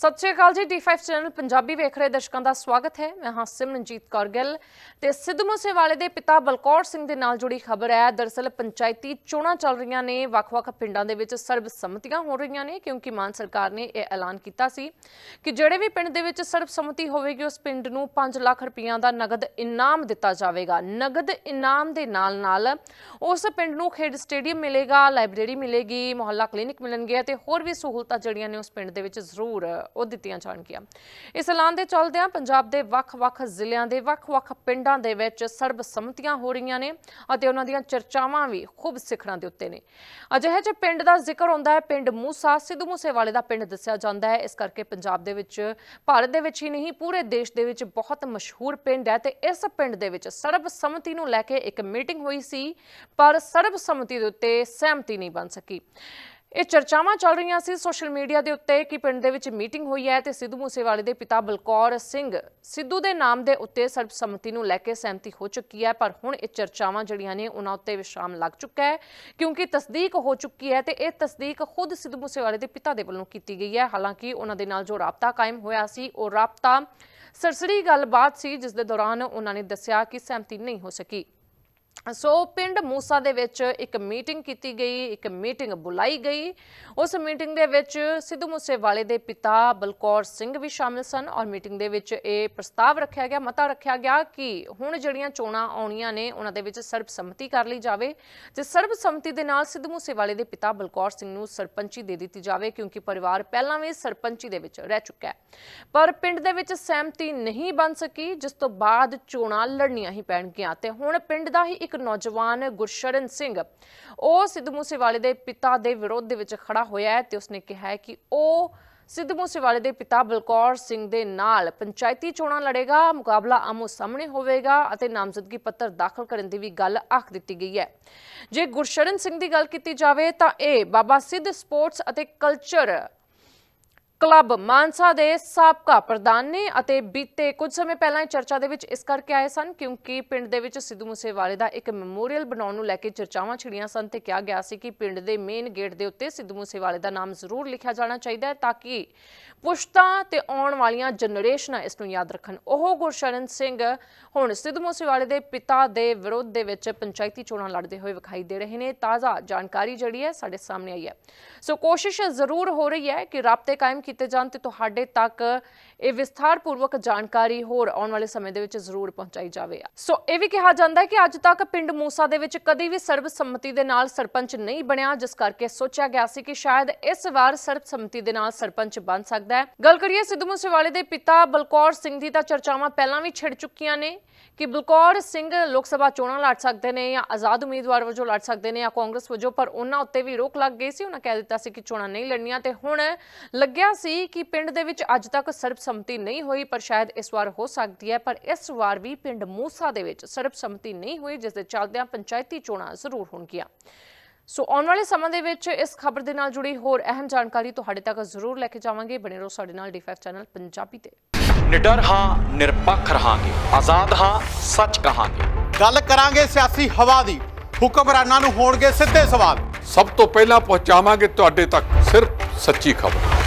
ਸਤਿ ਸ਼੍ਰੀ ਅਕਾਲ ਜੀ D5 channel Punjabi ਵੇਖ ਰਹੇ ਦਰਸ਼ਕਾਂ ਦਾ ਸਵਾਗਤ ਹੈ। ਮੈਂ ਹਾਂ ਸਿਮਰਨਜੀਤ ਕੌਰ ਗਿੱਲ ਤੇ ਸਿੱਧੂ ਮੂਸੇਵਾਲੇ ਦੇ ਪਿਤਾ ਬਲਕੌਰ ਸਿੰਘ ਦੇ ਨਾਲ ਜੁੜੀ ਖਬਰ ਹੈ। ਦਰਅਸਲ ਪੰਚਾਇਤੀ ਚੋਣਾਂ ਚੱਲ ਰਹੀਆਂ ਨੇ, ਵੱਖ-ਵੱਖ ਪਿੰਡਾਂ ਦੇ ਵਿੱਚ ਸਰਬਸੰਮਤੀਆਂ ਹੋ ਰਹੀਆਂ ਨੇ, ਕਿਉਂਕਿ ਮਾਨ ਸਰਕਾਰ ਨੇ ਇਹ ਐਲਾਨ ਕੀਤਾ ਸੀ ਕਿ ਜਿਹੜੇ ਵੀ ਪਿੰਡ ਦੇ ਵਿੱਚ ਸਰਬਸੰਮਤੀ ਹੋਵੇਗੀ, ਉਸ ਪਿੰਡ ਨੂੰ 5 ਲੱਖ ਰੁਪਈਆ ਦਾ ਨਗਦ ਇਨਾਮ ਦਿੱਤਾ ਜਾਵੇਗਾ। ਨਗਦ ਇਨਾਮ ਦੇ ਨਾਲ-ਨਾਲ ਉਸ ਪਿੰਡ ਨੂੰ ਖੇਡ ਸਟੇਡੀਅਮ ਮਿਲੇਗਾ, ਲਾਇਬ੍ਰੇਰੀ ਮਿਲੇਗੀ, ਮੁਹੱਲਾ ਕਲੀਨਿਕ ਮਿਲਣਗੇ ਤੇ ਹੋਰ ਵੀ ਸਹੂਲਤਾਂ ਜਿਹੜੀਆਂ ਨੇ ਉਸ ਪਿੰਡ ਦੇ ਵਿੱਚ ਜ਼ਰੂਰ ਉਹ ਦਿੱਤੀਆਂ ਜਾਣਗੀਆਂ। ਇਸ ਐਲਾਨ ਦੇ ਚੱਲਦਿਆਂ ਪੰਜਾਬ ਦੇ ਵੱਖ-ਵੱਖ ਜ਼ਿਲ੍ਹਿਆਂ ਦੇ ਵੱਖ-ਵੱਖ ਪਿੰਡਾਂ ਦੇ ਵਿੱਚ ਸਰਬਸੰਮਤੀਆਂ ਹੋ ਰਹੀਆਂ ਨੇ ਅਤੇ ਉਹਨਾਂ ਦੀਆਂ ਚਰਚਾਵਾਂ ਵੀ ਖੂਬ ਸਿਖਰਾਂ ਦੇ ਉੱਤੇ ਨੇ। ਅਜਿਹੇ ਜਿਹੇ ਪਿੰਡ ਦਾ ਜ਼ਿਕਰ ਹੁੰਦਾ ਹੈ, ਪਿੰਡ ਮੂਸਾ, ਸਿੱਧੂ ਮੂਸੇਵਾਲੇ ਦਾ ਪਿੰਡ ਦੱਸਿਆ ਜਾਂਦਾ ਹੈ। ਇਸ ਕਰਕੇ ਪੰਜਾਬ ਦੇ ਵਿੱਚ, ਭਾਰਤ ਦੇ ਵਿੱਚ ਹੀ ਨਹੀਂ, ਪੂਰੇ ਦੇਸ਼ ਦੇ ਵਿੱਚ ਬਹੁਤ ਮਸ਼ਹੂਰ ਪਿੰਡ ਹੈ ਤੇ ਇਸ ਪਿੰਡ ਦੇ ਵਿੱਚ ਸਰਬਸੰਮਤੀ ਨੂੰ ਲੈ ਕੇ ਇੱਕ ਮੀਟਿੰਗ ਹੋਈ ਸੀ, ਪਰ ਸਰਬਸੰਮਤੀ ਦੇ ਉੱਤੇ ਸਹਿਮਤੀ ਨਹੀਂ ਬਣ ਸਕੀ। ਇਹ ਚਰਚਾਵਾਂ ਚੱਲ ਰਹੀਆਂ ਸੀ ਸੋਸ਼ਲ ਮੀਡੀਆ ਦੇ ਉੱਤੇ ਕਿ ਪਿੰਡ ਦੇ ਵਿੱਚ ਮੀਟਿੰਗ ਹੋਈ ਹੈ ਤੇ ਸਿੱਧੂ ਮੂਸੇਵਾਲੇ ਦੇ ਪਿਤਾ ਬਲਕੌਰ ਸਿੰਘ ਸਿੱਧੂ ਦੇ ਨਾਮ ਦੇ ਉੱਤੇ ਸਰਬਸੰਮਤੀ ਨੂੰ ਲੈ ਕੇ ਸਹਿਮਤੀ ਹੋ ਚੁੱਕੀ ਹੈ, ਪਰ ਹੁਣ ਇਹ ਚਰਚਾਵਾਂ ਜਿਹੜੀਆਂ ਨੇ ਉਹਨਾਂ ਉੱਤੇ ਵਿਸ਼ਰਾਮ ਲੱਗ ਚੁੱਕਾ ਹੈ, ਕਿਉਂਕਿ ਤਸਦੀਕ ਹੋ ਚੁੱਕੀ ਹੈ ਤੇ ਇਹ ਤਸਦੀਕ ਖੁਦ ਸਿੱਧੂ ਮੂਸੇਵਾਲੇ ਦੇ ਪਿਤਾ ਦੇ ਵੱਲੋਂ ਕੀਤੀ ਗਈ ਹੈ। ਹਾਲਾਂਕਿ ਉਹਨਾਂ ਦੇ ਨਾਲ ਜੋ ਰਾਬਤਾ ਕਾਇਮ ਹੋਇਆ ਸੀ, ਉਹ ਰਾਬਤਾ ਸਰਸਰੀ ਗੱਲਬਾਤ ਸੀ, ਜਿਸ ਦੇ ਦੌਰਾਨ ਉਹਨਾਂ ਨੇ ਦੱਸਿਆ ਕਿ ਸਹਿਮਤੀ ਨਹੀਂ ਹੋ ਸਕੀ। ਸੋ ਪਿੰਡ ਮੂਸਾ ਦੇ ਵਿੱਚ ਇੱਕ ਮੀਟਿੰਗ ਕੀਤੀ ਗਈ, ਇੱਕ ਮੀਟਿੰਗ ਬੁਲਾਈ ਗਈ। ਉਸ ਮੀਟਿੰਗ ਦੇ ਵਿੱਚ ਸਿੱਧੂ ਮੂਸੇਵਾਲੇ ਦੇ ਪਿਤਾ ਬਲਕੌਰ ਸਿੰਘ ਵੀ ਸ਼ਾਮਿਲ ਸਨ ਔਰ ਮੀਟਿੰਗ ਦੇ ਵਿੱਚ ਇਹ ਪ੍ਰਸਤਾਵ ਰੱਖਿਆ ਗਿਆ, ਮਤਾ ਰੱਖਿਆ ਗਿਆ ਕਿ ਹੁਣ ਜਿਹੜੀਆਂ ਚੋਣਾਂ ਆਉਣੀਆਂ ਨੇ, ਉਹਨਾਂ ਦੇ ਵਿੱਚ ਸਰਬਸੰਮਤੀ ਕਰ ਲਈ ਜਾਵੇ। ਤੇ ਸਰਬਸੰਮਤੀ ਦੇ ਨਾਲ ਸਿੱਧੂ ਮੂਸੇਵਾਲੇ ਦੇ ਪਿਤਾ ਬਲਕੌਰ ਸਿੰਘ ਨੂੰ ਸਰਪੰਚੀ ਦੇ ਦਿੱਤੀ ਜਾਵੇ ਕਿਉਂਕਿ ਪਰਿਵਾਰ ਪਹਿਲਾਂ ਵੀ ਸਰਪੰਚੀ ਦੇ ਵਿੱਚ ਰਹਿ ਚੁੱਕਾ ਹੈ। ਪਰ ਪਿੰਡ ਦੇ ਵਿੱਚ ਸਹਿਮਤੀ ਨਹੀਂ ਬਣ ਸਕੀ, ਜਿਸ ਤੋਂ ਬਾਅਦ ਚੋਣਾਂ ਲੜਨੀਆਂ ਹੀ ਪੈਣਗੀਆਂ। ਤੇ ਹੁਣ ਪਿੰਡ ਦਾ ਹੀ ਇੱਕ ਨੌਜਵਾਨ ਗੁਰਸ਼ਰਨ ਸਿੰਘ। ਉਹ ਸਿੱਧੂ ਮੂਸੇਵਾਲੇ ਦੇ ਪਿਤਾ ਦੇ ਵਿਰੋਧ ਦੇ ਵਿੱਚ ਖੜਾ ਹੋਇਆ ਹੈ ਤੇ ਉਸਨੇ ਕਿਹਾ ਹੈ ਕਿ ਉਹ ਸਿੱਧੂ ਮੂਸੇਵਾਲੇ ਦੇ ਪਿਤਾ ਬਲਕੌਰ ਸਿੰਘ ਦੇ ਨਾਲ ਪੰਚਾਇਤੀ ਚੋਣਾਂ ਲੜੇਗਾ, ਮੁਕਾਬਲਾ ਆਮੋ ਸਾਹਮਣੇ ਹੋਵੇਗਾ ਅਤੇ ਨਾਮਜ਼ਦਗੀ ਪੱਤਰ ਦਾਖਲ ਕਰਨ ਦੀ ਵੀ ਗੱਲ ਆਖ ਦਿੱਤੀ ਗਈ ਹੈ। ਜੇ ਗੁਰਸ਼ਰਨ ਸਿੰਘ ਦੀ ਗੱਲ ਕੀਤੀ ਜਾਵੇ ਤਾਂ ਇਹ ਬਾਬਾ ਸਿੱਧ ਸਪੋਰਟਸ ਅਤੇ ਕਲਚਰ ਕਲੱਬ ਮਾਨਸਾ ਦੇ ਸਾਬਕਾ ਪ੍ਰਧਾਨ ਨੇ ਅਤੇ ਬੀਤੇ ਕੁਝ ਸਮੇਂ ਪਹਿਲਾਂ ਇਹ ਚਰਚਾ ਦੇ ਵਿੱਚ ਇਸ ਕਰਕੇ ਆਏ ਸਨ ਕਿਉਂਕਿ ਪਿੰਡ ਦੇ ਵਿੱਚ ਸਿੱਧੂ ਮੂਸੇਵਾਲੇ ਦਾ ਇੱਕ ਮੈਮੋਰੀਅਲ ਬਣਾਉਣ ਨੂੰ ਲੈ ਕੇ ਚਰਚਾਵਾਂ ਛਿੜੀਆਂ ਸਨ ਤੇ ਕਿਹਾ ਗਿਆ ਸੀ ਕਿ ਪਿੰਡ ਦੇ ਮੇਨ ਗੇਟ ਦੇ ਉੱਤੇ ਸਿੱਧੂ ਮੂਸੇਵਾਲੇ ਦਾ ਨਾਮ ਜ਼ਰੂਰ ਲਿਖਿਆ ਜਾਣਾ ਚਾਹੀਦਾ ਹੈ ਤਾਂ ਕਿ ਪੁਸ਼ਤਾਂ ਤੇ ਆਉਣ ਵਾਲੀਆਂ ਜਨਰੇਸ਼ਨਾਂ ਇਸ ਨੂੰ ਯਾਦ ਰੱਖਣ। ਉਹ ਗੁਰਸ਼ਰਨ ਸਿੰਘ ਹੁਣ ਸਿੱਧੂ ਮੂਸੇਵਾਲੇ ਦੇ ਪਿਤਾ ਦੇ ਵਿਰੋਧ ਦੇ ਵਿੱਚ ਪੰਚਾਇਤੀ ਚੋਣਾਂ ਲੜਦੇ ਹੋਏ ਵਿਖਾਈ ਦੇ ਰਹੇ ਨੇ। ਤਾਜ਼ਾ ਜਾਣਕਾਰੀ ਜਿਹੜੀ ਹੈ ਸਾਡੇ ਸਾਹਮਣੇ ਆਈ ਹੈ। ਸੋ ਕੋਸ਼ਿਸ਼ ਜ਼ਰੂਰ ਹੋ ਰਹੀ ਹੈ ਕਿ ਰਾਬਤੇ ਕਾਇਮ ਕੀਤੇ ਜਾਣ ਤੇ ਤੁਹਾਡੇ ਤੱਕ ਇਹ ਵਿਸਥਾਰਪੂਰਵਕ ਜਾਣਕਾਰੀ ਹੋਰ ਆਉਣ ਵਾਲੇ ਸਮੇਂ ਦੇ ਵਿੱਚ ਜ਼ਰੂਰ ਪਹੁੰਚਾਈ ਜਾਵੇ। ਸੋ ਇਹ ਵੀ ਕਿਹਾ ਜਾਂਦਾ ਹੈ ਕਿ ਅੱਜ ਤੱਕ ਪਿੰਡ ਮੂਸਾ ਦੇ ਵਿੱਚ ਕਦੀ ਵੀ ਸਰਬਸੰਮਤੀ ਦੇ ਨਾਲ ਸਰਪੰਚ ਨਹੀਂ ਬਣਿਆ, ਜਿਸ ਕਰਕੇ ਸੋਚਿਆ ਗਿਆ ਸੀ ਕਿ ਸ਼ਾਇਦ ਇਸ ਵਾਰ ਸਰਬਸੰਮਤੀ ਦੇ ਨਾਲ ਸਰਪੰਚ ਬਣ ਸਕਦਾ ਹੈ। ਗੱਲ ਕਰੀਏ ਸਿੱਧੂ ਮੂਸੇਵਾਲੇ ਦੇ ਪਿਤਾ ਬਲਕੌਰ ਸਿੰਘ ਦੀ, ਤਾਂ ਚਰਚਾਵਾਂ ਪਹਿਲਾਂ ਵੀ ਛਿੜ ਚੁੱਕੀਆਂ ਨੇ ਕਿ ਬਲਕੌਰ ਸਿੰਘ ਲੋਕ ਸਭਾ ਚੋਣਾਂ ਲੜ ਸਕਦੇ ਨੇ ਜਾਂ ਆਜ਼ਾਦ ਉਮੀਦਵਾਰ ਵਜੋਂ ਲੜ ਸਕਦੇ ਨੇ ਜਾਂ ਕਾਂਗਰਸ ਵਜੋਂ, ਪਰ ਉਹਨਾਂ ਉੱਤੇ ਵੀ ਰੋਕ ਲੱਗ ਗਈ ਸੀ। ਉਹਨਾਂ ਕਹਿ ਦਿੱਤਾ ਸੀ ਕਿ ਚੋਣਾਂ ਨਹੀਂ ਲੜਨੀਆਂ ਤੇ ਹੁਣ ਲੱਗਿਆ ਸੀ ਕਿ ਪਿੰਡ ਦੇ ਵਿੱਚ ਅੱਜ ਤੱਕ ਸਰਬਸੰਮਤੀ ਨਹੀਂ ਹੋਈ ਪਰ ਸ਼ਾਇਦ ਇਸ ਵਾਰ ਹੋ ਸਕਦੀ ਹੈ। ਪਰ ਇਸ ਵਾਰ ਵੀ ਪਿੰਡ ਮੂਸਾ ਦੇ ਵਿੱਚ ਸਰਬਸੰਮਤੀ ਨਹੀਂ ਹੋਈ ਜਿਸ ਦੇ ਚੱਲਦਿਆਂ ਪੰਚਾਇਤੀ ਚੋਣਾਂ ਜ਼ਰੂਰ ਹੋਣਗੀਆਂ। ਸੋ ਆਉਣ ਵਾਲੇ ਸਮਾਂ ਦੇ ਵਿੱਚ ਇਸ ਖਬਰ ਦੇ ਨਾਲ ਜੁੜੀ ਹੋਰ ਅਹਿਮ ਜਾਣਕਾਰੀ ਤੁਹਾਡੇ ਤੱਕ ਜ਼ਰੂਰ ਲੈ ਕੇ ਜਾਵਾਂਗੇ। ਬਣੇ ਰਹੋ ਸਾਡੇ ਨਾਲ ਡੀ5 ਚੈਨਲ ਪੰਜਾਬੀ ਤੇ। ਨਿਡਰ ਹਾਂ ਨਿਰਪੱਖ ਰਹਾਂਗੇ। ਆਜ਼ਾਦ ਹਾਂ ਸੱਚ ਕਹਾਂਗੇ। ਗੱਲ ਕਰਾਂਗੇ ਸਿਆਸੀ ਹਵਾ ਦੀ। ਹੁਕਮਰਾਨਾਂ ਨੂੰ ਹੋਣਗੇ ਸਿੱਧੇ ਸਵਾਲ। ਸਭ ਤੋਂ ਪਹਿਲਾਂ ਪਹੁੰਚਾਵਾਂਗੇ ਤੁਹਾਡੇ ਤੱਕ ਸਿਰਫ ਸੱਚੀ ਖਬਰ।